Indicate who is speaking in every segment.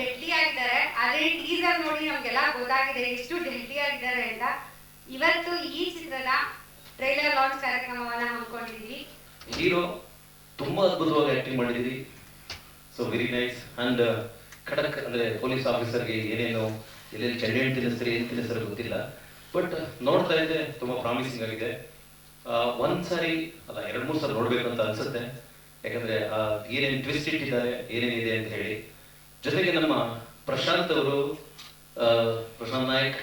Speaker 1: ಆಗಿದ್ದಾರೆ ಅದೇ ಟೀಸರ್ ನೋಡಿ ನಮ್ಗೆಲ್ಲ ಗೊತ್ತಾಗಿದೆ ಎಷ್ಟು ಆಗಿದ್ದಾರೆ ಅಂತ. ಇವತ್ತು ಈ ಚಿತ್ರದ ಟ್ರೈಲರ್ ಲಾಂಚ್ ಕಾರ್ಯಕ್ರಮವನ್ನ ಹಮ್ಮಿಕೊಂಡಿದ್ವಿ.
Speaker 2: ಹೀರೋ ತುಂಬಾ ಅದ್ಭುತವಾಗಿ ಆಕ್ಟಿಂಗ್ ಮಾಡಿದ್ದೀರಿ ಸೊ ವೆರಿ ನೈಸ್ ಅಂಡ್ ಖಡಕ್ ಅಂದ್ರೆ ಪೊಲೀಸ್ ಆಫೀಸರ್ಗೆ ಏನೇನು ಎಲ್ಲೆಲ್ಲಿ ಚೆಂಡೆ ಹಣ್ಣು ತಿನ್ನಿಸ್ತಾರೆ ಏನು ತಿನ್ನಿಸ್ತಾರೆ ಗೊತ್ತಿಲ್ಲ. ಬಟ್ ನೋಡ್ತಾ ಇದ್ದೆ ತುಂಬಾ ಪ್ರಾಮಿಸಿಂಗ್ ಆಗಿದೆ. ಆ, ಒಂದ್ ಸಾರಿ ಅಲ್ಲ ಎರಡ್ ಮೂರ್ ಸಲ ನೋಡ್ಬೇಕು ಅಂತ ಅನ್ಸುತ್ತೆ. ಯಾಕಂದ್ರೆ ಏನೇನ್ ಟ್ವಿಸ್ಟ್ ಇಟ್ಟಿದ್ದಾರೆ ಏನೇನಿದೆ ಅಂತ ಹೇಳಿ. ಜೊತೆಗೆ ನಮ್ಮ ಪ್ರಶಾಂತ್ ಅವರು ಪ್ರಶಾಂತ್ ನಾಯಕ್.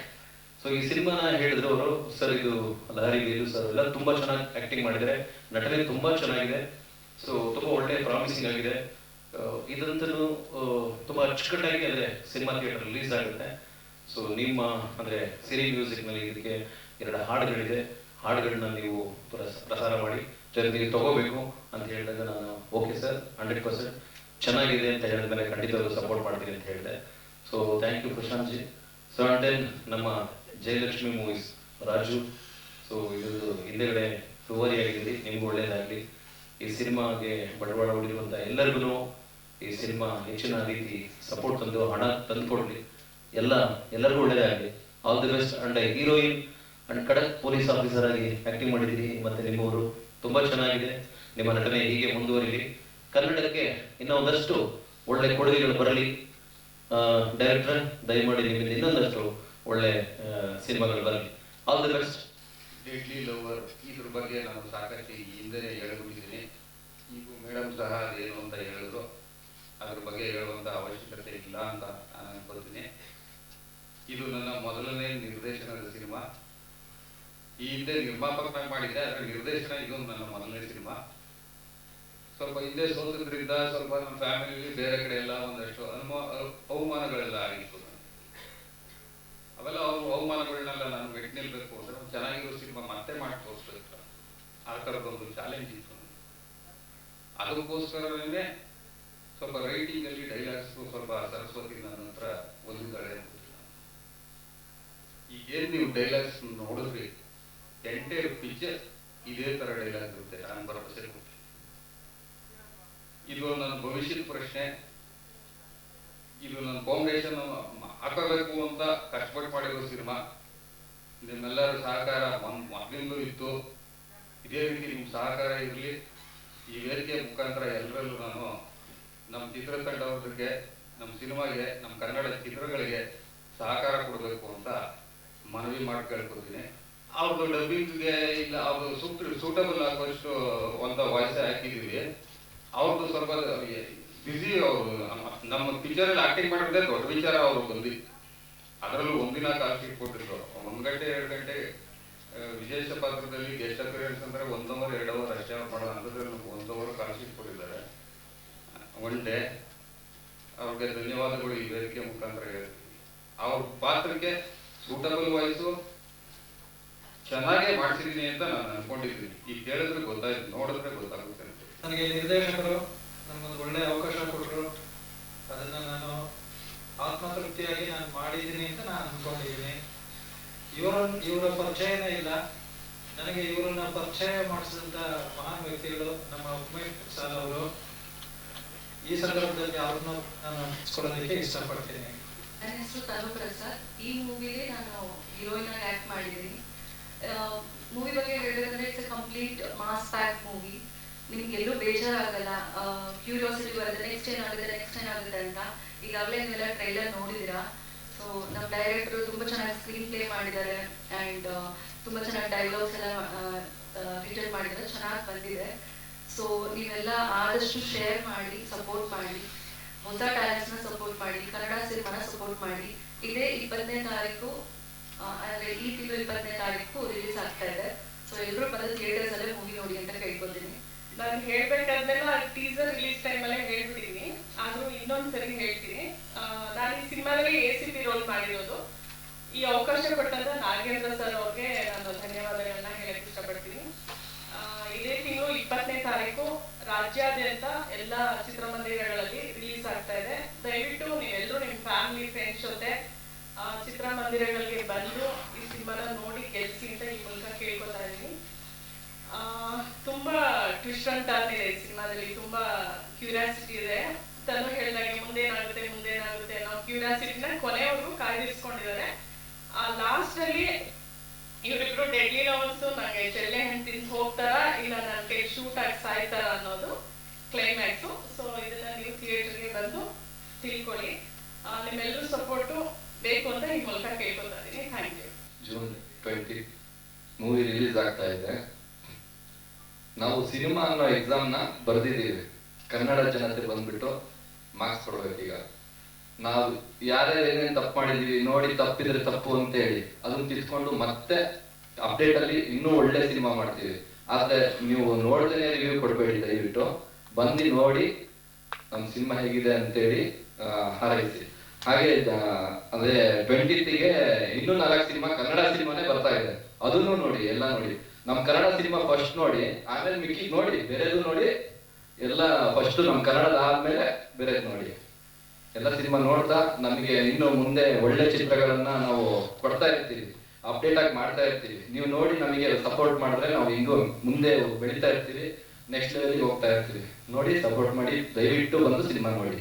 Speaker 2: ಸೊ ಈ ಸಿನಿಮಾನ ಹೇಳಿದ್ರು ಅವರು, ಸರ್, ಇದು ಲಹರಿ ಇದು ಸರ್. ಎಲ್ಲ ತುಂಬಾ ಚೆನ್ನಾಗಿ ಆಕ್ಟಿಂಗ್ ಮಾಡಿದ್ದಾರೆ. ನಟನೆ ತುಂಬಾ ಚೆನ್ನಾಗಿದೆ. ಸೊ ತುಂಬಾ ಒಳ್ಳೆ ಪ್ರಾಮಿಸಿಂಗ್ ಆಗಿದೆ. ಇದಂತೂ ತುಂಬಾ ಅಚ್ಚುಕಟ್ಟಾಗಿ ಅಂದ್ರೆ ಸಿನಿಮಾ ಥಿಯೇಟರ್ ರಿಲೀಸ್ ಆಗುತ್ತೆ. ಸೊ ನಿಮ್ಮ, ಅಂದ್ರೆ ಸಿರಿ ಮ್ಯೂಸಿಕ್ನಲ್ಲಿ ಇದಕ್ಕೆ ಎರಡು ಹಾಡುಗಳಿದೆ. ಹಾಡುಗಳನ್ನ ನೀವು ಪ್ರಸ- ಪ್ರಸಾರ ಮಾಡಿ ನೀವು ತಗೋಬೇಕು ಅಂತ ಹೇಳಿದಾಗ ನಾನು, ಓಕೆ, ಸರ್ ಹಂಡ್ರೆಡ್ ಪರ್ಸೆಂಟ್ ಚೆನ್ನಾಗಿದೆ ಅಂತ ಹೇಳಿದ್ಮೇಲೆ ಖಂಡಿತವಾಗ್ಲೂ ಸಪೋರ್ಟ್ ಮಾಡ್ತೀನಿ ಅಂತ ಹೇಳಿದೆ. So thank you Prashanth ji so and then ನಮ್ಮ ಜಯಲಕ್ಷ್ಮಿ ಮೂವೀಸ್ ರಾಜು. ಸೊ ಇದು ಹಿಂದೆಗಡೆ ಫೆಬ್ರವರಿ ಆಗಿರಲಿ ನಿಮ್ಗೆ ಒಳ್ಳೇದಾಗಲಿ. ಈ ಸಿನಿಮಾಗೆ ಬಂಡವಾಳ ಹೊಡಿರುವಂತ ಎಲ್ಲರಿಗೂ ಈ ಸಿನಿಮಾ ಹೆಚ್ಚಿನ ರೀತಿ ಸಪೋರ್ಟ್ ತಂದು, ಹಣ ತಂದು ಕೊಡ್ಲಿ ಎಲ್ಲ, ಎಲ್ಲರಿಗೂ ಒಳ್ಳೇದಾಗಲಿ. All the best and heroine and ಖಡಕ್ ಪೊಲೀಸ್ ಆಫೀಸರ್ ಆಗಿ ಆಕ್ಟಿಂಗ್ ಮಾಡಿದ್ದೀರಿ ಮತ್ತೆ ನಿಮ್ಮವರು ತುಂಬಾ ಚೆನ್ನಾಗಿದೆ. ನಿಮ್ಮ ನಟನೆ ಹೀಗೆ ಮುಂದುವರಿಲಿ. ಕನ್ನಡಕ್ಕೆ ಇನ್ನೂ ಒಂದಷ್ಟು ಒಳ್ಳೆ ಕೊಡುಗೆಗಳು ಬರಲಿ. ಡೈರೆಕ್ಟರ್ ದಯಮಾಡಿ ನಿಮ್ಮಿಂದ ಇನ್ನೊಂದಷ್ಟು ಒಳ್ಳೆ ಸಿನಿಮಾಗಳು ಬರಲಿ. All the best
Speaker 3: deadly lover ಇದ್ರ ಬಗ್ಗೆ ನಾನು ಸಾಕಷ್ಟು ಹಿಂದೆ ಹೇಳ್ಬಿಟ್ಟಿದ್ದೀನಿ. ಈಗ ಮೇಡಮ್ ಸಹ ಅದೇನು ಅಂತ ಹೇಳಿದ್ರು. ಅದ್ರ ಬಗ್ಗೆ ಹೇಳುವಂತಹ ಅವಶ್ಯಕತೆ ಇಲ್ಲ ಅಂತ ನಾನು ಅನ್ಕೊಳ್ತೀನಿ. ಇದು ನನ್ನ ಮೊದಲನೇ ನಿರ್ದೇಶನದ ಸಿನಿಮಾ. ಈ ಹಿಂದೆ ನಿರ್ಮಾಪಕ ಮಾಡಿದ್ದೆ ಅದರ ನಿರ್ದೇಶನ ಇದು ನನ್ನ ಮೊದಲನೇ ಸಿನಿಮಾ. ಸ್ವಲ್ಪ ಹಿಂದೆ ಸೋತಿದ್ರಿಂದ ಸ್ವಲ್ಪ ನಮ್ಮ ಫ್ಯಾಮಿಲಿ ಬೇರೆ ಕಡೆ ಎಲ್ಲ ಒಂದಷ್ಟು ಅನುಮ, ಅವಮಾನಗಳೆಲ್ಲ ಆಗಿತ್ತು. ಅವೆಲ್ಲ ಅವ್ರ ಅವಮಾನಗಳನ್ನೆಲ್ಲ ನಾನು ಮೆಟ್ ನಿಲ್ಬೇಕು ಅಂದ್ರೆ ಚೆನ್ನಾಗಿರೋ ಸಿನಿಮಾ ಮತ್ತೆ ಮಾಡಿ ತೋರಿಸ್ಬೇಕು ಆ ಥರದೊಂದು ಚಾಲೆಂಜ್ ಇತ್ತು. ಅದಕ್ಕೋಸ್ಕರನೇ ಸ್ವಲ್ಪ ರೈಟಿಂಗ್ ಅಲ್ಲಿ ಡೈಲಾಗ್ಸ್ ಸ್ವಲ್ಪ ಸರಸ್ವತಿ ನನ್ನ ಹತ್ರ ಗೊತ್ತಿಲ್ಲ. ಈಗೇನ್ ನೀವು ಡೈಲಾಗ್ಸ್ ನೋಡಿದ್ರಿ ಎಂಟೇ ಪಿಕ್ಚರ್ ಇದೇ ತರ ಡೈಲಾಗ್ ಇರುತ್ತೆ ನಾನು ಭರವಸೆ ಕೊಡ್ತೀನಿ ಇದು ನನ್ನ ಭವಿಷ್ಯದ ಪ್ರಶ್ನೆ. ಇದು ನನ್ನ ಫೌಂಡೇಶನ್ ಹಾಕಬೇಕು ಅಂತ ಕಷ್ಟಪಟ್ಟು ಮಾಡಿರೋ ಸಿನಿಮಾ. ನಿಮ್ಮೆಲ್ಲರ ಸಹಕಾರ ಮೊದಲಿಂದಲೂ ಇತ್ತು. ಇದೇ ರೀತಿ ನಿಮ್ಮ ಸಹಕಾರ ಇರಲಿ. ಈ ವೇದಿಕೆ ಮುಖಾಂತರ ಎಲ್ಲರಲ್ಲೂ ನಾನು ನಮ್ಮ ಚಿತ್ರತಂಡವ್ರಿಗೆ ನಮ್ಮ ಸಿನಿಮಾಗೆ ನಮ್ಮ ಕನ್ನಡ ಚಿತ್ರಗಳಿಗೆ ಸಹಕಾರ ಕೊಡಬೇಕು ಅಂತ ಮನವಿ ಮಾಡಿ ಕೇಳ್ಕೊತೀನಿ ಅವ್ರದ್ದು ಡಬ್ಬಿಂಗ್ಗೆ ಇಲ್ಲ, ಅವ್ರದ್ದು ಸೂಟ್ ಸೂಟಬಲ್ ಆಗುವಷ್ಟು ಒಂದು ವಾಯ್ಸ್ ಹಾಕಿದೀವಿ ಅವ್ರದ್ದು ಸ್ವಲ್ಪ ಬಿಸಿ ಅವರು, ನಮ್ಮ ಪಿಕ್ಚರ್ ಅಲ್ಲಿ ಆಕ್ಟಿಂಗ್ ಮಾಡಿದ್ರೆ ದೊಡ್ಡ ವಿಚಾರ ಅವರು ಬಂದಿ. ಅದರಲ್ಲೂ ಒಂದಿನ ಕಾಸ್ಟ್ ಕೊಟ್ಟಿದ್ರು ಒಂದ್ ಗಂಟೆ, ಎರಡು ಗಂಟೆ ವಿಶೇಷ ಪಾತ್ರದಲ್ಲಿ ಗೆಸ್ಟ್ ಅಪಿಯರೆನ್ಸ್ ಅಂದ್ರೆ ಒಂದ್ ಅವರ್ ಎರಡು ಅವರ್ ಅಷ್ಟೇ ಮಾಡೋ ಅಂಥದ್ರಲ್ಲಿ ನಮ್ಗೆ ಒಂದ್ ಅವರ್ ಕಾಲ್ ಶೀಟ್ ಕೊಟ್ಟಿದ್ದಾರೆ ಒನ್ ಡೇ ಅವ್ರಿಗೆ ಧನ್ಯವಾದಗಳು ಈ ವೇದಿಕೆ ಮುಖಾಂತರ ಹೇಳ್ತೀನಿ. ಅವ್ರ ಪಾತ್ರಕ್ಕೆ ಸೂಟಬಲ್ ವಾಯ್ಸು ಚೆನ್ನಾಗೇ ಮಾಡ್ಸಿದ್ದೀನಿ ಅಂತ ನಾನು ಅನ್ಕೊಂಡಿದ್ದೀನಿ. ಈಗ ಕೇಳಿದ್ರೆ ಗೊತ್ತಾಯ್ತು, ನೋಡಿದ್ರೆ ಗೊತ್ತಾಗುತ್ತೆ
Speaker 4: ನನಗೆ ನಿರ್ದೇಶಕರು ನನಗೊಂದು ಒಳ್ಳೆ ಅವಕಾಶ ಕೊಟ್ಟರು ಅದನ್ನ ನಾನು ಆತ್ಮತೃಪ್ತಿಯಾಗಿ ನಾನು ಮಾಡಿದ್ದೀನಿ ಅಂತ ನಾನು ಅನ್ಕೊಂಡಿದ್ದೀನಿ. ಇವರ ಇವರ ಪರಿಚಯನೇ ಇಲ್ಲ. ನನಗೆ ಇವರನ್ನ ಪರಿಚಯ ಮಾಡಿಸಿದಂತ ಮಹಾನ್ ವ್ಯಕ್ತಿಗಳು ನಮ್ಮ ಉಮೇಶ್ ಪ್ರಸಾದ್ ಅವರು. ಈ ಸಂದರ್ಭದಲ್ಲಿ ಅವ್ರನ್ನ ನಾನು ಸ್ಕೊಳ್ಳೋದಕ್ಕೆ ಇಷ್ಟಪಡ್ತೀನಿ.
Speaker 5: ನನ್ನ ಹೆಸರು ತನು ಪ್ರಸಾದ್ ಈ ಮೂವಿಲಿ ನಾನು ಹೀರೋಯಿನ್ ಆಗಿ ಆಕ್ಟ್ ಮಾಡಿದ್ದೀನಿ. ಮೂವಿ ಬಗ್ಗೆ ಹೇಳಿದ್ರೆ it's complete mass pack movie ನಿಮ್ಗೆ ಎಲ್ಲೂ ಬೇಜಾರಾಗಲ್ಲ ಕ್ಯೂರಿಯಾಸಿಟಿ ಬರುತ್ತೆ ನೆಕ್ಸ್ಟ್ ಏನಾಗುತ್ತೆ ನೆಕ್ಸ್ಟ್ ಏನಾಗುತ್ತೆ ಅಂತ. ಈಗಾಗಲೇ ನೀವೆಲ್ಲ ಟ್ರೈಲರ್ ನೋಡಿದ್ದೀರಾ? ಸೊ ನಮ್ಮ ಡೈರೆಕ್ಟರ್ ತುಂಬಾ ಚೆನ್ನಾಗಿ ಸ್ಕ್ರೀನ್ ಪ್ಲೇ ಮಾಡಿದ್ದಾರೆ ಅಂಡ್ ತುಂಬಾ ಚೆನ್ನಾಗಿ ಡೈಲಾಗ್ಸ್ ಎಲ್ಲ ರಿಟರ್ನ್ ಮಾಡಿದ್ದಾರೆ. ಚೆನ್ನಾಗಿ ಬಂದಿದೆ. ಸೊ ನೀವೆಲ್ಲ ಆದಷ್ಟು ಶೇರ್ ಮಾಡಿ ಸಪೋರ್ಟ್ ಮಾಡಿ, ಹೊಸ ಟ್ಯಾಲೆಂಟ್ಸ್ನ ಸಪೋರ್ಟ್ ಮಾಡಿ, ಕನ್ನಡ ಸಿನಿಮಾನ ಸಪೋರ್ಟ್ ಮಾಡಿ. ಇದೇ ಇಪ್ಪತ್ತನೇ ತಾರೀಕು ಅಂದ್ರೆ ಈ ತಿಂಗಳು ಇಪ್ಪತ್ತನೇ ತಾರೀಕು ರಿಲೀಸ್ ಆಗ್ತಾ ಇದೆ. ಸೊ ಎಲ್ಲರೂ ಬಂದು ಥಿಯೇಟರ್ಸ್ ಅಲ್ಲೇ ಮೂವಿ ನೋಡಿ ಅಂತ ಕೇಳ್ಕೊತೀನಿ.
Speaker 6: ನಾನು ಹೇಳ್ಬೇಕಾದ್ನೆಲ್ಲ ಟೀಸರ್ ರಿಲೀಸ್ ಟೈಮಲ್ಲೇ ಹೇಳ್ಬಿಟ್ಟಿನಿ ಆದ್ರೂ ಇನ್ನೊಂದು ಸರಿ ಹೇಳ್ತೀನಿ. ನಾನು ಈ ಸಿನಿಮಾದಲ್ಲಿ ಎ ಸಿ ಪಿ ರೋಲ್ ಮಾಡಿರೋದು. ಈ ಅವಕಾಶ ಕೊಟ್ಟಂತ ನಾಗೇಂದ್ರ ಸರ್ ಅವ್ರಿಗೆ ನಾನು ಧನ್ಯವಾದಗಳನ್ನ ಹೇಳಕ್ ಇಷ್ಟಪಡ್ತೀನಿ. ಇದೇ ತಿಂಗಳು ಇಪ್ಪತ್ತನೇ ತಾರೀಕು ರಾಜ್ಯಾದ್ಯಂತ ಎಲ್ಲ ಚಿತ್ರಮಂದಿರಗಳಲ್ಲಿ ರಿಲೀಸ್ ಆಗ್ತಾ ಇದೆ. ದಯವಿಟ್ಟು ನೀವೆಲ್ಲರೂ ನಿಮ್ಮ ಫ್ಯಾಮಿಲಿ ಫ್ರೆಂಡ್ಸ್ ಜೊತೆ ಚಿತ್ರಮಂದಿರಗಳಿಗೆ ಬಂದು ಈ ಸಿನಿಮಾನ ನೋಡಿ, ಗೆಲ್ಸಿ ಅಂತ ಈ ಮೂಲಕ ಕೇಳ್ಕೊತಾ ಇದ್ದೀನಿ. ತುಂಬಾ ಅಂಡ್ ಇದೆ ಸಿನಿಮಾದಲ್ಲಿ ತುಂಬಾ ಕ್ಯೂರಿಯಾಸಿಟಿ ಇದೆ. ತನು ಹೇಳಿದಾಗೆ ಮುಂದೇನಾಗುತ್ತೆ ಮುಂದೇನಾಗುತ್ತೆ ಕ್ಯೂರಿಯಾಸಿಟಿನ ಕೊನೆವರೆಗೂ ಕಾಯ್ದಿರಿಸ್ಕೊಂಡಿದ್ದಾರೆ. ಆ ಲಾಸ್ಟ್ ಅಲ್ಲಿ ಇವರಿಬ್ರು ಡೆಡ್ಲಿ ಲವರ್ಸ್ ನಂಗೆ ಚೆಲ್ಲೆ ಹೆಣ್ ತಿಂದು ಹೋಗ್ತಾರ, ಇಲ್ಲ ನನ್ ಕೈ ಶೂಟ್ ಆಗಿ ಸಾಯ್ತಾರ ಅನ್ನೋದು ಕ್ಲೈಮ್ಯಾಕ್ಸ್ ಸೊ ಇದನ್ನ ನೀವು ಥಿಯೇಟರ್ಗೆ ಬಂದು ತಿಳ್ಕೊಳ್ಳಿ. ನಿಮ್ಮೆಲ್ಲರೂ ಸಪೋರ್ಟ್ ಬೇಕು ಅಂತ ಈ ಮೂಲಕ ಕೇಳ್ಕೊತಾ ಇದ್ದೀನಿ. Thank you
Speaker 7: June twenty movie release ಆಗ್ತಾ ಇದೆ. ನಾವು ಸಿನಿಮಾ ಅನ್ನೋ ಎಕ್ಸಾಮ್ನ ಬರೆದಿದ್ದೀವಿ. ಕನ್ನಡ ಜನತೆ ಬಂದ್ಬಿಟ್ಟು ಮಾರ್ಕ್ಸ್ ಕೊಡ್ಬೇಕೀಗ ನಾವು ಯಾರ್ಯಾರು ಏನೇನು ತಪ್ಪು ಮಾಡಿದೀವಿ ನೋಡಿ ತಪ್ಪಿದ್ರೆ ತಪ್ಪು ಅಂತ ಹೇಳಿ ಅದನ್ನ ತಿಳ್ಕೊಂಡು ಮತ್ತೆ ಅಪ್ಡೇಟ್ ಅಲ್ಲಿ ಇನ್ನೂ ಒಳ್ಳೆ ಸಿನಿಮಾ ಮಾಡ್ತೀವಿ. ಆದ್ರೆ ನೀವು ನೋಡ್ದೇನೆ ರಿವ್ಯೂ ಕೊಡ್ಬೇಡಿ ದಯವಿಟ್ಟು. ಬಂದು ನೋಡಿ ನಮ್ಮ ಸಿನಿಮಾ ಹೇಗಿದೆ ಅಂತೇಳಿ ಹಾರೈಸಿ. ಹಾಗೆ ಅಂದ್ರೆ ಅದೇ ಟ್ವೆಂಟಿಗೆ ಇನ್ನೂ ನಾಲ್ಕು ಸಿನಿಮಾ ಕನ್ನಡ ಸಿನಿಮಾನೇ ಬರ್ತಾ ಇದೆ. ಅದನ್ನು ನೋಡಿ, ಎಲ್ಲ ನೋಡಿ. ನಮ್ ಕನ್ನಡ ಸಿನಿಮಾ ಫಸ್ಟ್ ನೋಡಿ, ಆಮೇಲೆ ಮಿಕ್ಕಿ ನೋಡಿ, ಬೇರೆದು ನೋಡಿ, ಎಲ್ಲ ಫಸ್ಟ್ ನಮ್ಮ ಕನ್ನಡದ ಆದ್ಮೇಲೆ ಬೇರೆ ನೋಡಿ. ಎಲ್ಲ ಸಿನಿಮಾ ನೋಡ್ತಾ ನಮಗೆ ಇನ್ನು ಮುಂದೆ ಒಳ್ಳೆ ಚಿತ್ರಗಳನ್ನ ನಾವು ಕೊಡ್ತಾ ಇರ್ತೀವಿ ಅಪ್ಡೇಟ್ ಆಗಿ ಮಾಡ್ತಾ ಇರ್ತೀವಿ. ನೀವು ನೋಡಿ ನಮಗೆ ಸಪೋರ್ಟ್ ಮಾಡಿದ್ರೆ ನಾವು ಇನ್ನು ಮುಂದೆ ಬೆಳೀತಾ ಇರ್ತೀವಿ ನೆಕ್ಸ್ಟ್ ಲೆವೆಲ್ಗೆ ಹೋಗ್ತಾ ಇರ್ತೀವಿ. ನೋಡಿ ಸಪೋರ್ಟ್ ಮಾಡಿ, ದಯವಿಟ್ಟು ಬಂದು ಸಿನಿಮಾ ನೋಡಿ.